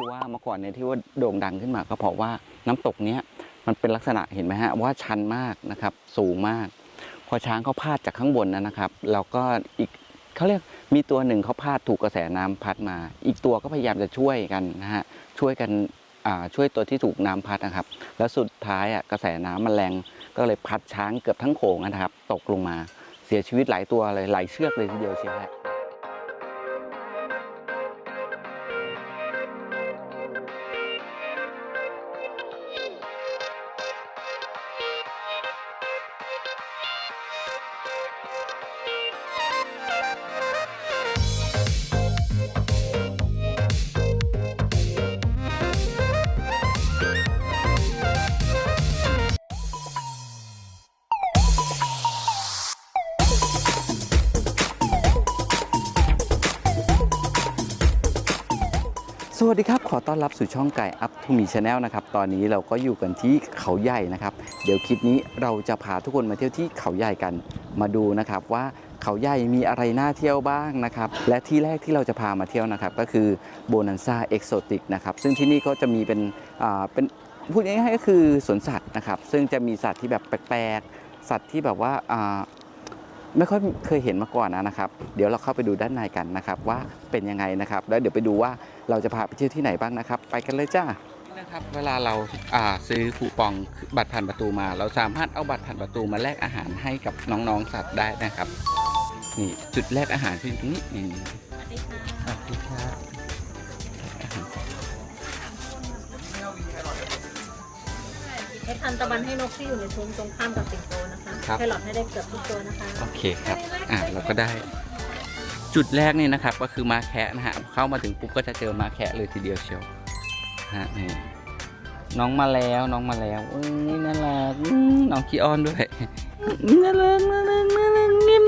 ที่ว่าเมื่อก่อนเนี่ยที่ว่าโด่งดังขึ้นมาก็เพราะว่าน้ำตกเนี้ยมันเป็นลักษณะเห็นไหมฮะว่าชันมากนะครับสูงมาก พอช้างเขาพาดจากข้างบนนะนะครับแล้วก็อีกเขาเรียกมีตัวหนึ่งเขาพาดถูกกระแสน้ำพัดมา อีกตัวก็พยายามจะช่วยกันนะฮะช่วยกันอ่าช่วยตัวที่ถูกน้ำพัดนะครับ แล้วสุดท้ายอะกระแสน้ำมันแรงก็เลยพัดช้างเกือบทั้งโขงนะครับ ตกลงมาเสียชีวิตหลายตัวเลยหลายเชือกเลยทีเดียวเชียวฮะ วัสดีครับ ขอต้อนรับสู่ช่องไก่อัพทูมีชาแนลนะครับ ตอนนี้เราก็อยู่กันที่เขาใหญ่นะครับ เดี๋ยวคลิปนี้เราจะพาทุกคนมาเที่ยวที่เขาใหญ่กัน มาดูนะครับว่าเขาใหญ่มีอะไรน่าเที่ยวบ้างนะครับ และที่แรกที่เราจะพามาเที่ยวนะครับ ก็คือโบนันซ่าเอกโซติกนะครับ ซึ่งที่นี่ก็จะมีเป็นอ่าเป็นพูดง่ายๆก็คือสวนสัตว์นะครับ ซึ่งจะมีสัตว์ที่แบบแปลกๆ สัตว์ที่แบบว่าอ่า ไม่ค่อยเคยเห็นมาก่อนนะครับ เดี๋ยวเราเข้าไปดูด้านในกันนะครับ ว่าเป็นยังไงนะครับ แล้วเดี๋ยวไปดูว่าเราจะพาไปเที่ยวที่ไหนบ้างนะครับ ไปกันเลยจ้านะครับเวลาเราอ่าซื้อคูปองบัตรผ่านประตูมา เราสามารถเอาบัตรผ่านประตูมาแลกอาหารให้กับน้องๆสัตว์ได้นะครับนี่จุดแลกอาหารที่ตรงนี้นี่สวัสดีค่ะสวัสดีครับเม็ดทันตะวันให้นกที่อยู่ในซุ้มตรงข้ามกับสิงโตนะคะ แครอทให้ได้เกือบทุกตัวนะคะโอเคครับอ่าเราก็ได้ จุดแรกนี่นะครับ ก็คือมาแคะนะฮะเข้ามาถึงปุ๊บก็จะเจอมาแคะเลยทีเดียวเชียวฮะนี่น้องมาแล้วน้องมาแล้วอุ้ยน่ารักอื้อน้องขี้อ้อนด้วยน่ารักน่ารักน่ารักนิ่ม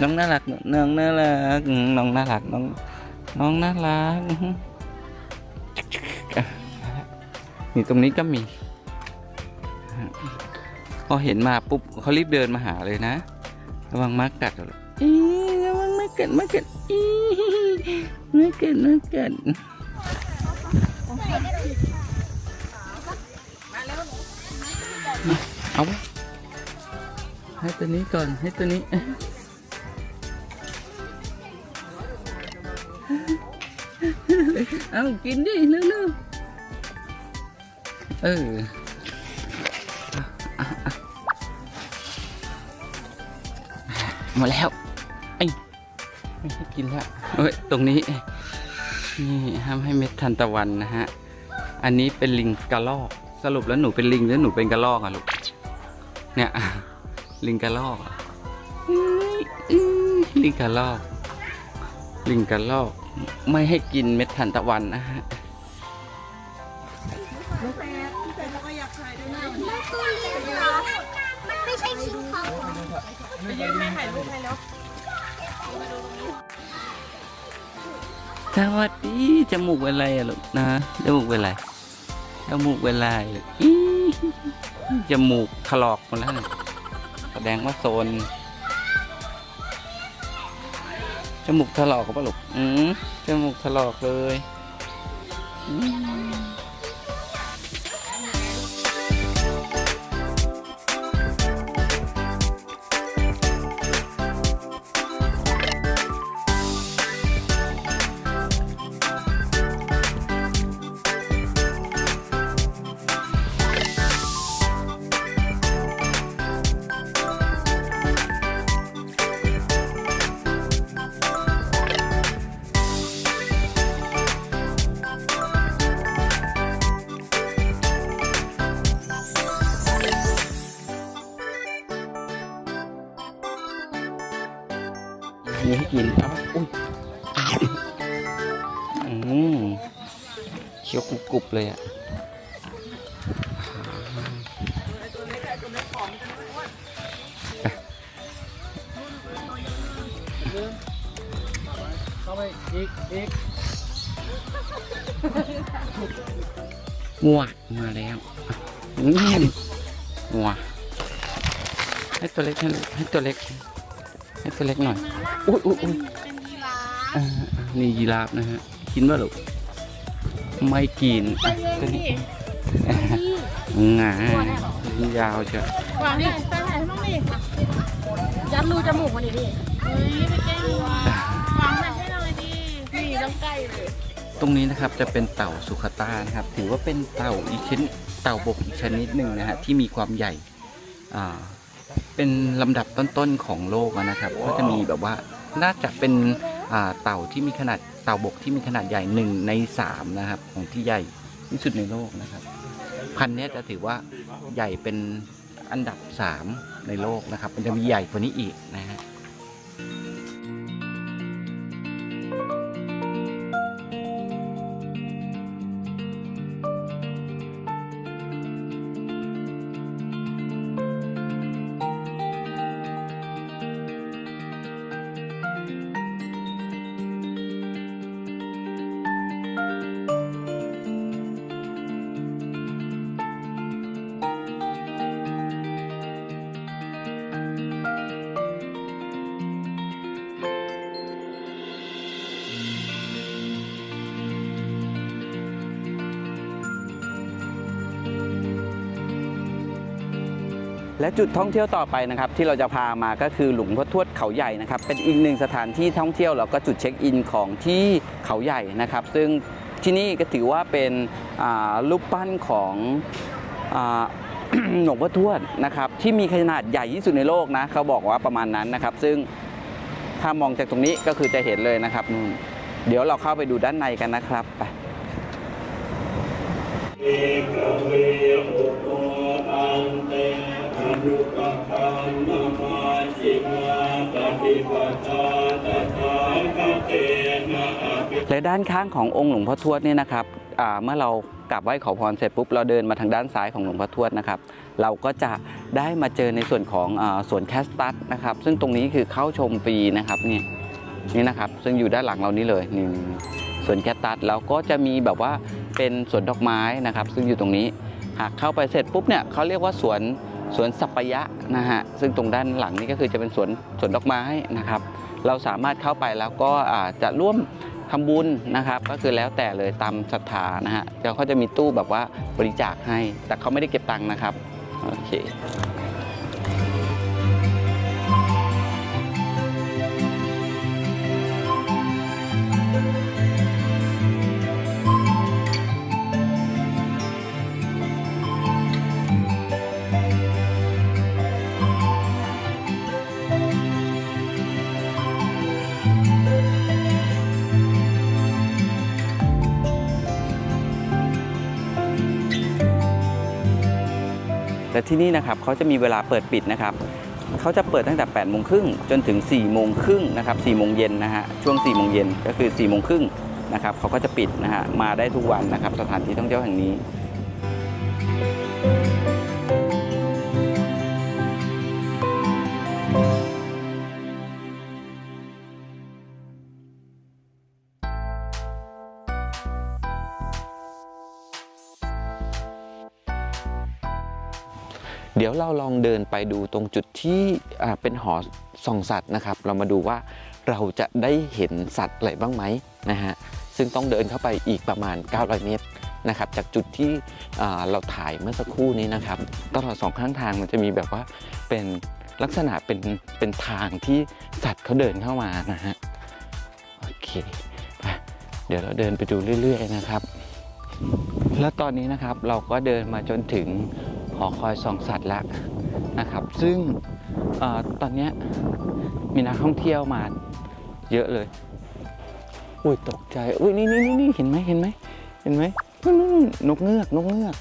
น้องน่ารักน้องน่ารักอื้อน้องน่ารักน้องน้องน่ารักอื้อนี่ตรงนี้ก็มี พอเห็นมาปุ๊บเขารีบเดินมาหาเลยนะ ระวังมากัดเหรออีระวังมากัดมากัดอีมากัดมากัดเอาไว้ให้ตัวนี้ก่อนให้ตัวนี้เอากินดิเร็วๆเออ มาแล้วไอ้ยไม่ให้กินแล้วเอ้ยตรงนี้ นี่ห้ามให้เม็ดทันตะวันนะฮะ อันนี้เป็นลิงกระลอก สรุปแล้วหนูเป็นลิงหรือหนูเป็นกระลอกอะลูก เนี่ย ลิงกระลอกอะอื้ออื้อลิงกระลอก ลิงกระลอก ไม่ให้กินเม็ดทันตะวันนะฮะ สวัสดีจมูกเป็นไรอะลูกนะจมูกเป็นไรจมูกเป็นไรลูกจมูกถลอกหมดแล้วแสดงว่าโซนจมูกถลอกก็ปะลูกอืมจมูกถลอกเลยอืม เลยอะเข้าไปอีกอีกงัวมาแล้วอืมงัวให้ตัวเล็กให้ให้ตัวเล็ก ให้ตัวเล็กหน่อย อุ้ยอุ้ยอุ้ยเป็นยีราฟอ่านี่ยีราฟนะฮะ กินป่ะลูก ไม่กินอะตัวนี้งายาวจะวางนี่ไปไหนให้น้องดิยัดรูจมูกมันดิดิเฮ้ยไปแกล้งวางวางไหนให้หน่อยดินี่ต้องใกล้เลยตรงนี้นะครับจะเป็นเต่าสุขตานะครับ ถือว่าเป็นเต่าอีกชนิดเต่าบกอีกชนิดหนึ่งนะฮะที่มีความใหญ่อ่าเป็นลำดับต้นๆของโลกอะนะครับ ก็จะมีแบบว่าน่าจะเป็นอ่า เต่าที่มีขนาดเต่าบกที่มีขนาดใหญ่หนึ่งในสามนะครับ ของที่ใหญ่ที่สุดในโลกนะครับ พันธุ์นี้จะถือว่าใหญ่เป็นอันดับสามในโลกนะครับมันจะมีใหญ่กว่านี้อีกนะฮะ และจุดท่องเที่ยวต่อไปนะครับที่เราจะพามาก็คือหลวงพ่อทวดเขาใหญ่นะครับเป็นอีกหนึ่งสถานที่ท่องเที่ยวแล้วก็จุดเช็คอินของที่เขาใหญ่นะครับ ซึ่งที่นี่ก็ถือว่าเป็นรูปปั้นของอหลวงพ่อทวดนะครับที่มีขนาดใหญ่ที่สุดในโลกนะเขาบอกว่าประมาณนั้นนะครับ ซึ่งถ้ามองจากตรงนี้ก็คือจะเห็นเลยนะครับนู่นเดี๋ยวเราเข้าไปดูด้านในกันนะครับไปเอกเวอุโตตันเต นุปปันนมาจิมาปฏิปทาตถาคเตนะและด้านข้างขององค์หลวงพ่อทวดเนี่ยนะครับเมื่อเรากราบไหว้ขอพรเสร็จปุ๊บเราเดินมาทางด้านซ้ายของหลวงพ่อทวดนะครับ เราก็จะได้มาเจอในส่วนของอสวนแคสตัสนะครับ ซึ่งตรงนี้คือเข้าชมฟรีนะครับนี่นี่นะครับ ซึ่งอยู่ด้านหลังเรานี้เลยนี่สวนแคสตัสแล้วก็จะมีแบบว่าเป็นสวนดอกไม้นะครับ ซึ่งอยู่ตรงนี้หากเข้าไปเสร็จปุ๊บเนี่ยเขาเรียกว่าสวน สวนสัปปะยะนะฮะซึ่งตรงด้านหลังนี้ก็คือจะเป็นสวนสวนดอกไม้นะครับ เราสามารถเข้าไปแล้วก็จะร่วมทำบุญนะครับ ก็คือแล้วแต่เลยตามศรัทธานะฮะเดี๋ยวเขาจะมีตู้แบบว่าบริจาคให้ แต่เขาไม่ได้เก็บตังค์นะครับ โอเค แต่ที่นี่นะครับเขาจะมีเวลาเปิดปิดนะครับเขาจะเปิดตั้งแต่8โมงครึ่งจนถึง4โมงครึ่งนะครับ4โมงเย็นนะฮะช่วง4โมงเย็นก็คือ4โมงครึ่งนะครับเขาก็จะปิดนะฮะมาได้ทุกวันนะครับสถานที่ท่องเที่ยวแห่งนี้ เราลองเดินไปดูตรงจุดที่เป็นหอส่องสัตว์นะครับ เรามาดูว่าเราจะได้เห็นสัตว์อะไรบ้างไหมนะฮะซึ่งต้องเดินเข้าไปอีกประมาณ 900 เมตรนะครับจากจุดที่เราถ่ายเมื่อสักครู่นี้นะครับตลอดสองข้างทางมันจะมีแบบว่าเป็นลักษณะเป็นเป็นทางที่สัตว์เขาเดินเข้ามานะฮะโอเคเดี๋ยวเราเดินไปดูเรื่อย ๆ นะครับ แล้วตอนนี้นะครับเราก็เดินมาจนถึง หอคอยส่องสัตว์แล้วนะครับ ซึ่งอตอนนี้มีนักท่องเที่ยวมาเยอะเลย อุ้ยตกใจอุ้ยนี่นี่นี่นี่เห็นไหมเห็นไหมเห็นไหมนู่นนู่นนู่นนกเงือกนกเงือก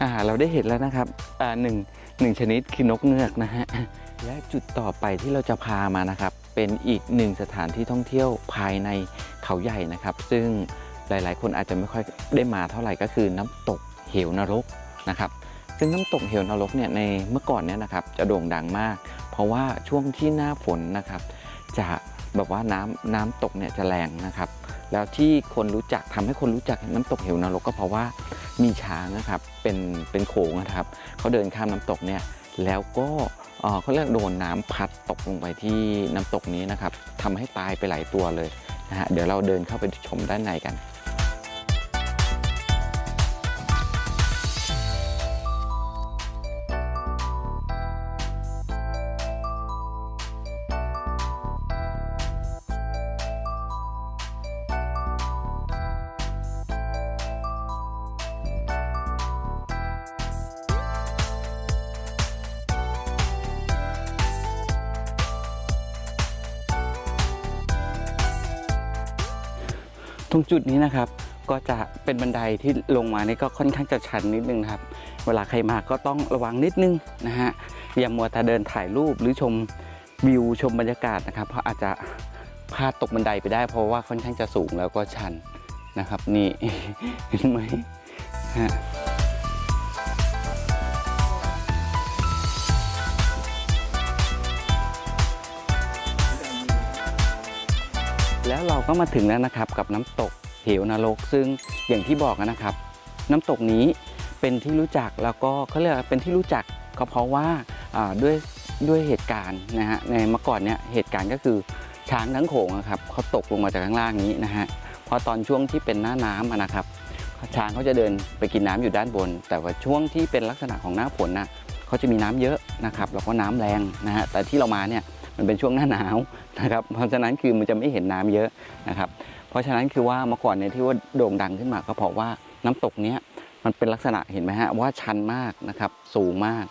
อ่าเราได้เห็นแล้วนะครับอ่าหนึ่งหนึ่งชนิดคือนกเงือกนะฮะและจุดต่อไปที่เราจะพามานะครับ เป็นอีกหนึ่งสถานที่ท่องเที่ยวภายในเขาใหญ่นะครับ ซึ่งหลาย ๆ คนอาจจะไม่ค่อยได้มาเท่าไหร่ก็คือน้ำตกเหวนรก นะครับซึ่งน้ำตกเหวนรกเนี่ยในเมื่อก่อนเนี่ยนะครับจะโด่งดังมาก เพราะว่าช่วงที่หน้าฝนนะครับ จะแบบว่าน้ำน้ำตกเนี่ยจะแรงนะครับ แล้วที่คนรู้จักทำให้คนรู้จักน้ำตกเหวนรกก็เพราะว่ามีช้างนะครับเป็นเป็นโขงนะครับเขาเดินข้ามน้ำตกเนี่ยแล้วก็เอ่อเขาเรียกโดนน้ำพัดตกลงไปที่น้ำตกนี้นะครับทำให้ตายไปหลายตัวเลยนะฮะเดี๋ยวเราเดินเข้าไปชมด้านในกัน ตรงจุดนี้นะครับ ก็จะเป็นบันไดที่ลงมานี่ก็ค่อนข้างจะชันนิดนึงครับ เวลาใครมาก็ต้องระวังนิดนึงนะฮะอย่ามัวแต่เดินถ่ายรูปหรือชมวิวชมบรรยากาศนะครับ เพราะอาจจะพลาดตกบันไดไปได้ เพราะว่าค่อนข้างจะสูงแล้วก็ชันนะครับ นี่เห็นไหมฮะ แล้วเราก็มาถึงแล้วนะครับกับน้ำตกเหวนรก ซึ่งอย่างที่บอกนะครับ น้ำตกนี้เป็นที่รู้จักแล้วก็เขาเรียกเป็นที่รู้จักก็เพราะว่าด้วยด้วยเหตุการณ์นะฮะในเมื่อก่อนเนี่ยเหตุการณ์ก็คือช้างทั้งโขงอะครับเขาตกลงมาจากข้างล่างนี้นะฮะพอตอนช่วงที่เป็นหน้าน้ำนะครับ ช้างเขาจะเดินไปกินน้ำอยู่ด้านบน แต่ว่าช่วงที่เป็นลักษณะของหน้าฝนนะเขาจะมีน้ำเยอะนะครับแล้วก็น้ำแรงนะฮะแต่ที่เรามาเนี่ย มันเป็นช่วงหน้าหนาวนะครับเพราะฉะนั้นคือมันจะไม่เห็นน้ำเยอะนะครับ เพราะฉะนั้นคือว่าเมื่อก่อนเนี่ยที่ว่าโด่งดังขึ้นมาก็เพราะว่าน้ำตกเนี้ยมันเป็นลักษณะเห็นไหมฮะว่าชันมากนะครับสูงมาก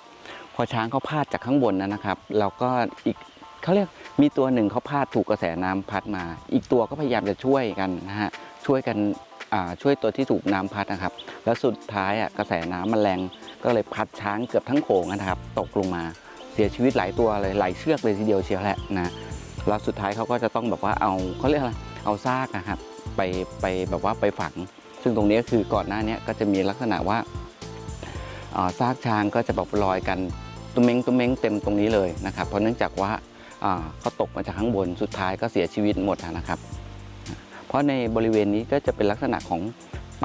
พอช้างเขาพาดจากข้างบนนะนะครับแล้วก็อีกเขาเรียกมีตัวหนึ่งเขาพาดถูกกระแสน้ำพัดมา อีกตัวก็พยายามจะช่วยกันนะฮะช่วยกันช่วยตัวที่ถูกน้ำพัดนะครับ แล้วสุดท้ายอะกระแสน้ำมันแรงก็เลยพัดช้างเกือบทั้งโขงนะครับ ตกลงมา เสียชีวิตหลายตัวเลยหลายเชือกเลยทีเดียวเชียวแหละนะแล้วสุดท้ายเขาก็จะต้องแบบว่าเอาเขาเรียกอะไรเอาซากนะครับไปไปแบบว่าไปฝัง ซึ่งตรงนี้ก็คือก่อนหน้านี้ก็จะมีลักษณะว่าซากช้างก็จะแบบลอยกันตุ้มเม้งตุ้มเม้งเต็มตรงนี้เลยนะครับ เพราะเนื่องจากว่าเขาตกมาจากข้างบนสุดท้ายก็เสียชีวิตหมดนะครับ เพราะในบริเวณนี้ก็จะเป็นลักษณะของ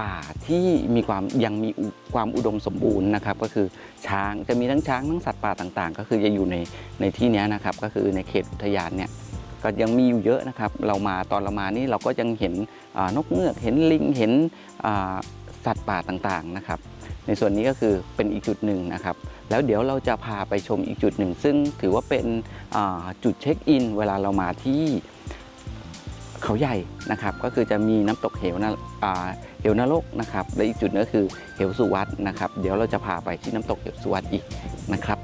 ป่าที่มีความยังมีความอุดมสมบูรณ์นะครับก็คือช้างจะมีทั้งช้างทั้งสัตว์ป่าต่างๆ ก็คือจะอยู่ในในที่นี้นะครับก็คือในเขตอุทยานเนี่ยก็ยังมีอยู่เยอะนะครับ เรามาตอนเรามานี่เราก็ยังเห็นนกเงือกเห็นลิงเห็นสัตว์ป่าต่างๆนะครับ ในส่วนนี้ก็คือเป็นอีกจุดหนึ่งนะครับแล้วเดี๋ยวเราจะพาไปชมอีกจุดหนึ่ง ซึ่งถือว่าเป็นจุดเช็คอิน เวลาเรามาที่เขาใหญ่นะครับ ก็คือจะมีน้ำตกเหวน เหวนรกนะครับและอีกจุดนึงก็คือเหวสุวัตนะครับ เดี๋ยวเราจะพาไปที่น้ำตกเหวสุวัตอีกนะครับ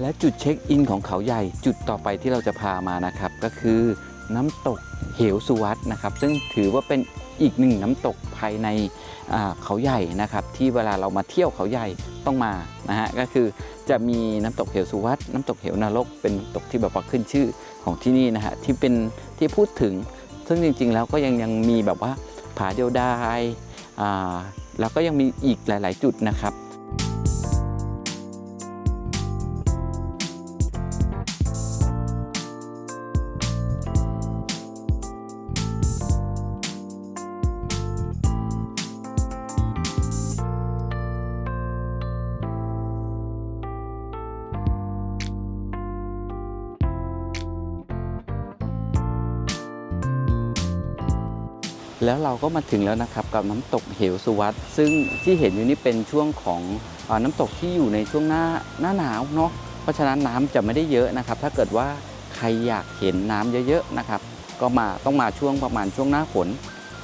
และจุดเช็คอินของเขาใหญ่จุดต่อไปที่เราจะพามานะครับ ก็คือน้ำตกเหวสุวัตนะครับ ซึ่งถือว่าเป็นอีกหนึ่งน้ำตกภายในเขาใหญ่นะครับ ที่เวลาเรามาเที่ยวเขาใหญ่ต้องมานะฮะก็คือจะมีน้ำตกเหวสุวัตน้ำตกเหวนรก เป็นตกที่แบบว่าขึ้นชื่อของที่นี่นะฮะที่เป็นที่พูดถึง ซึ่งจริงๆแล้วก็ยังยังมีแบบว่าผาเดียวดายอ่าแล้วก็ยังมีอีกหลาย ๆ จุดนะครับ แล้วเราก็มาถึงแล้วนะครับกับน้ำตกเหวสุวัตซึ่งที่เห็นอยู่นี่เป็นช่วงของอน้ำตกที่อยู่ในช่วงหน้าหน้าหนาวเนาะเพราะฉะนั้นน้ำจะไม่ได้เยอะนะครับ ถ้าเกิดว่าใครอยากเห็นน้ำเยอะๆนะครับ ก็มาต้องมาช่วงประมาณช่วงหน้าฝน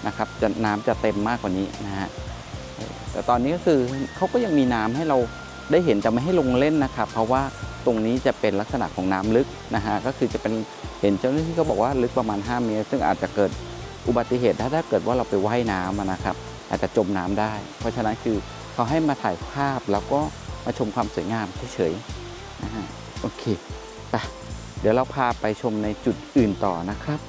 นะครับจะน้ำจะเต็มมากกว่านี้นะฮะแต่ตอนนี้ก็คือเขาก็ยังมีน้ำให้เราได้เห็นแต่ไม่ให้ลงเล่นนะครับ เพราะว่าตรงนี้จะเป็นลักษณะของน้ำลึกนะฮะก็คือจะเป็นเห็นเจ้าหน้าที่เขาบอกว่าลึกประมาณ 5 เมตร ซึ่งอาจจะเกิด อุบัติเหตุถ้าถ้าเกิดว่าเราไปว่ายน้ำนะครับ อาจจะจมน้ำได้ เพราะฉะนั้นคือเขาให้มาถ่ายภาพแล้วก็มาชมความสวยงามเฉยๆนะฮะโอเคไปเดี๋ยวเราพาไปชมในจุดอื่นต่อนะครับ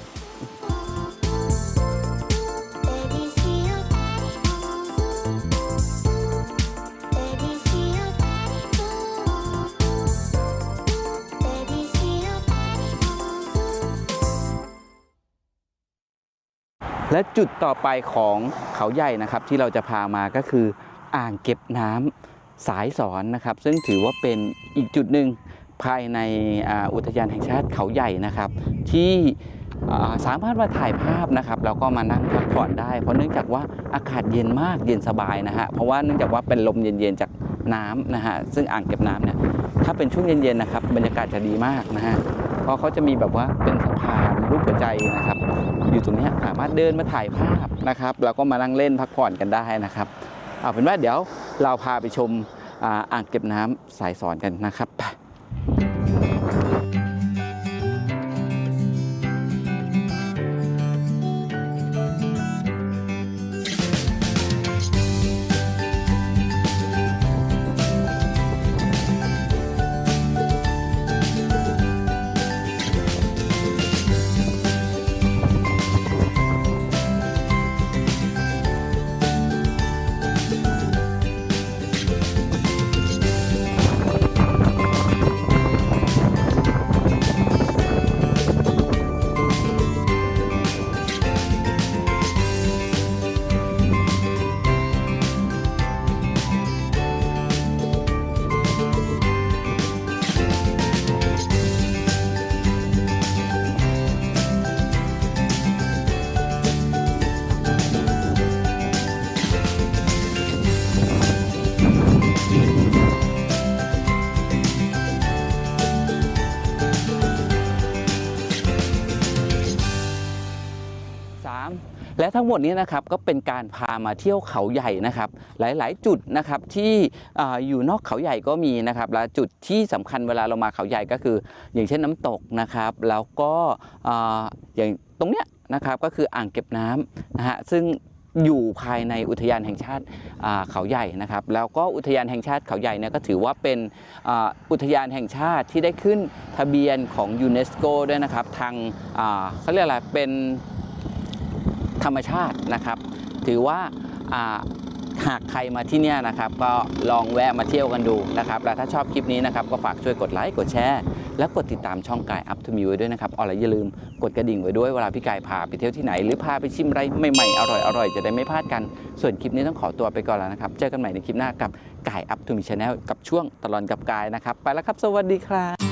จุดต่อไปของเขาใหญ่นะครับที่เราจะพามาก็คืออ่างเก็บน้ำสายสอนนะครับ ซึ่งถือว่าเป็นอีกจุดหนึ่งภายในอ,อุทยานแห่งชาติเขาใหญ่นะครับ ที่สามารถมาถ่ายภาพนะครับแล้วก็มานั่งพักผ่อนได้ เพราะเนื่องจากว่าอากาศเย็นมากเย็นสบายนะฮะเพราะว่าเนื่องจากว่าเป็นลมเย็นๆจากน้ำนะฮะซึ่งอ่างเก็บน้ำเนี่ยถ้าเป็นช่วงเย็นๆนะครับบรรยากาศจะดีมากนะฮะ ราะเขาจะมีแบบว่าเป็นสะพานรูปหัวใจนะครับ อยู่ตรงนี้สามารถเดินมาถ่ายภาพนะครับแล้วก็มานั่งเล่นพักผ่อนกันได้นะครับ เอาเป็นว่าเดี๋ยวเราพาไปชมอ่างเก็บน้ำสายสอนกันนะครับไป ทั้งหมดนี้นะครับก็เป็นการพามาเที่ยวเขาใหญ่นะครับ หลายๆ จุดนะครับที่อาอยู่นอกเขาใหญ่ก็มีนะครับ และจุดที่สำคัญเวลาเรามาเขาใหญ่ก็คือ อย่างเช่นน้ำตกนะครับ แล้วก็ออย่างตรงเนี้ยนะครับก็คืออ่างเก็บน้ำนะฮะซึ่งอยู่ภายในอุทยานแห่งชาติเขาใหญ่นะครับ แล้วก็อุทยานแห่งชาติเขาใหญ่เนี่ยก็ถือว่าเป็นอ,อุทยานแห่งชาติที่ได้ขึ้นทะเบียนของยูเนสโกด้วยนะครับ ทางเขาเรียกอะไรเป็น ธรรมชาตินะครับ ถือว่าหากใครมาที่นี่นะครับ ก็ลองแวะมาเที่ยวกันดูนะครับ แล้วถ้าชอบคลิปนี้นะครับ ก็ฝากช่วยกดไลค์กดแชร์ และกดติดตามช่องกายอัพทูมีไว้ด้วยนะครับอ๋อแล้วอย่าลืมกดกระดิ่งไว้ด้วยเวลาพี่กายพาไปเที่ยวที่ไหน หรือพาไปชิมอะไรใหม่ๆอร่อยๆจะได้ไม่พลาดกัน ส่วนคลิปนี้ต้องขอตัวไปก่อนแล้วนะครับ เจอกันใหม่ในคลิปหน้ากับกายอัพทูมีชแนลกับช่วงตลอดกับกายนะครับ ไปแล้วครับ สวัสดีครับ